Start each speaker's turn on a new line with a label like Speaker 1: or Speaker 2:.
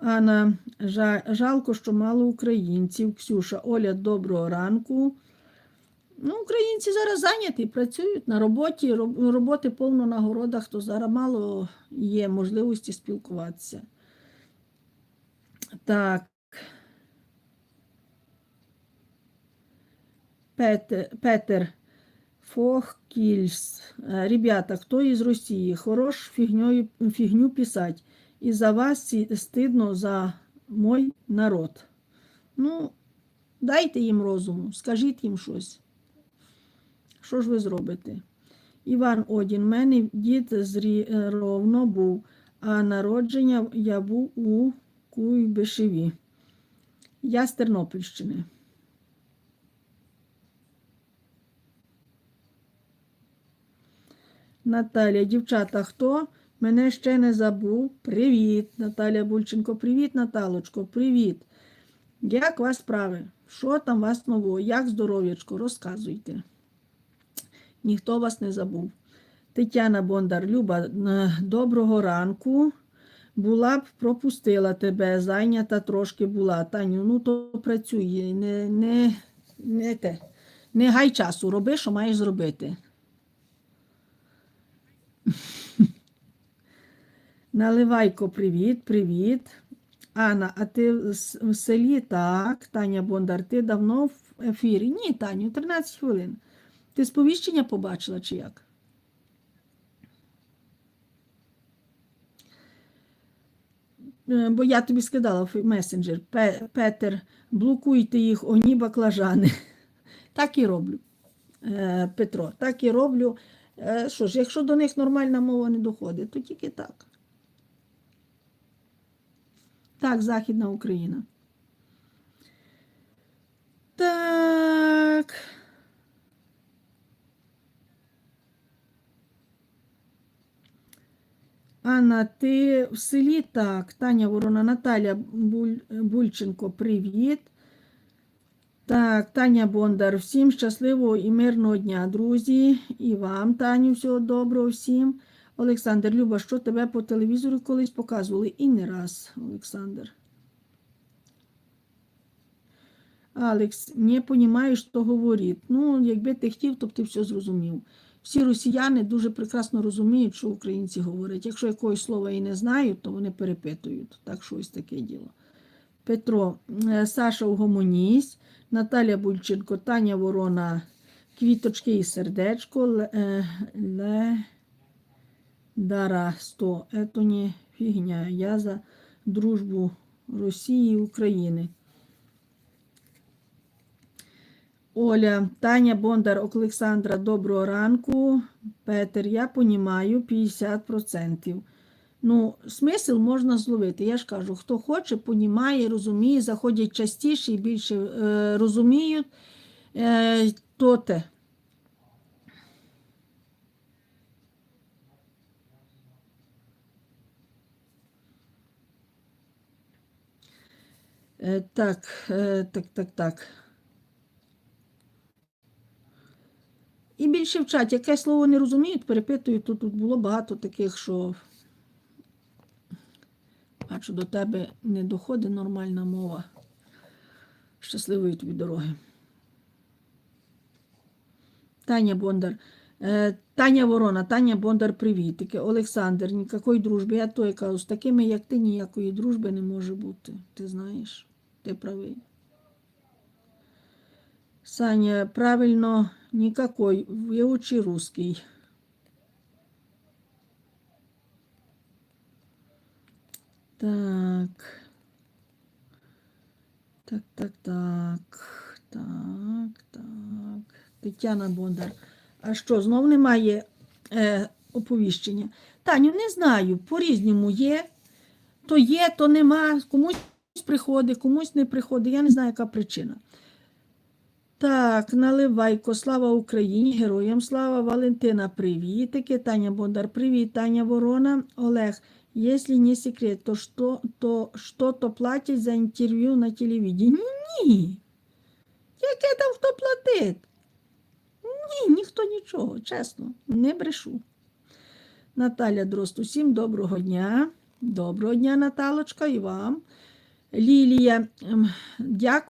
Speaker 1: Анна, жалко, що мало українців. Ксюша, Оля, доброго ранку. Ну, українці зараз зайняті, працюють на роботі, роботи повно на городах, то зараз мало є можливості спілкуватися. Так. Петер, Петер Фохкільс. Е, Ребята, хто із Росії? Хорош фігньою, фігню писать. І за вас стидно за мой народ. Ну, дайте їм розуму, скажіть їм щось. Що ж ви зробите? Іван Одін, мене дід зрі е, був, а народження я був у Куйбишеві. Я з Тернопільщини. Наталя, дівчата, хто мене ще не забув? Привіт, Наталя Бульченко. Привіт, Наталочко, привіт. Як вас справи? Що там вас нового? Як здоров'ячко? Розказуйте. Ніхто вас не забув. Тетяна Бондар, Люба, е, доброго ранку. Була б пропустила тебе, зайнята трошки була. Таню, ну то працюй, не, не, не, те, не гай часу, роби, що маєш зробити. Наливайко, привіт, привіт. Анна, а ти в селі? Так, Таня Бондар, ти давно в ефірі? Ні, Таню, 13 хвилин. Ти сповіщення побачила чи як? Е, Бо я тобі скидала в месенджер. Петер, блокуйте їх, оні баклажани. Так і роблю. Е, Петро, так і роблю. Е, Що ж, якщо до них нормальна мова не доходить, то тільки так. Так, Західна Україна. Так. Анна, ти в селі? Так. Таня Ворона, Наталя Буль... Бульченко, привіт. Так, Таня Бондар, всім щасливого і мирного дня, друзі. І вам, Таню, всього доброго всім. Олександр, Люба, що тебе по телевізору колись показували? І не раз, Олександр. Алекс, не розумію, що говорить. Ну, якби ти хотів, то б ти все зрозумів. Всі росіяни дуже прекрасно розуміють, що українці говорять. Якщо якогось слова і не знають, то вони перепитують. Так що ось таке діло. Петро, е, Саша Угомонісь, Наталя Бульченко, Таня Ворона, квіточки і сердечко, Ле, е, Ле Дара 100. Это не фігня. Я за дружбу Росії і України. Оля, Таня Бондар, Олександра, доброго ранку. Петер, я понімаю 50%. Ну, смисл можна зловити. Я ж кажу, хто хоче, понімає, розуміє, заходять частіше і більше е, розуміють, е, то те. Так, е, так, так, так. І більше вчать, яке слово не розуміють, перепитують. Тут, тут було багато таких, що бачу, до тебе не доходить нормальна мова. Щасливої тобі дороги. Таня Бондар. Е, Таня Ворона, Таня Бондар, привітики. Олександр, ніякої дружби. Я то я кажу, з такими, як ти, ніякої дружби не може бути. Ти знаєш, ти правий. Саня, правильно, никакой, выучи русский. Так. Так, так, так. Так, так. Тетяна Бондар. А що, знов немає е, оповіщення? Таню, не знаю, по-різному є. То є, то нема. Комусь приходить, комусь не приходить. Я не знаю, яка причина. Так, наливайко, слава Україні, героям слава, Валентина, привітики, Таня Бондар, привіт, Таня Ворона, Олег, якщо не секрет, то що то, що то платять за інтерв'ю на телевіденні? Ні. Яке там хто платить? Ні, ніхто нічого, чесно, не брешу. Наталя Дрозд, усім доброго дня. Доброго дня, Наталочка, і вам. Лілія, ем, дякую.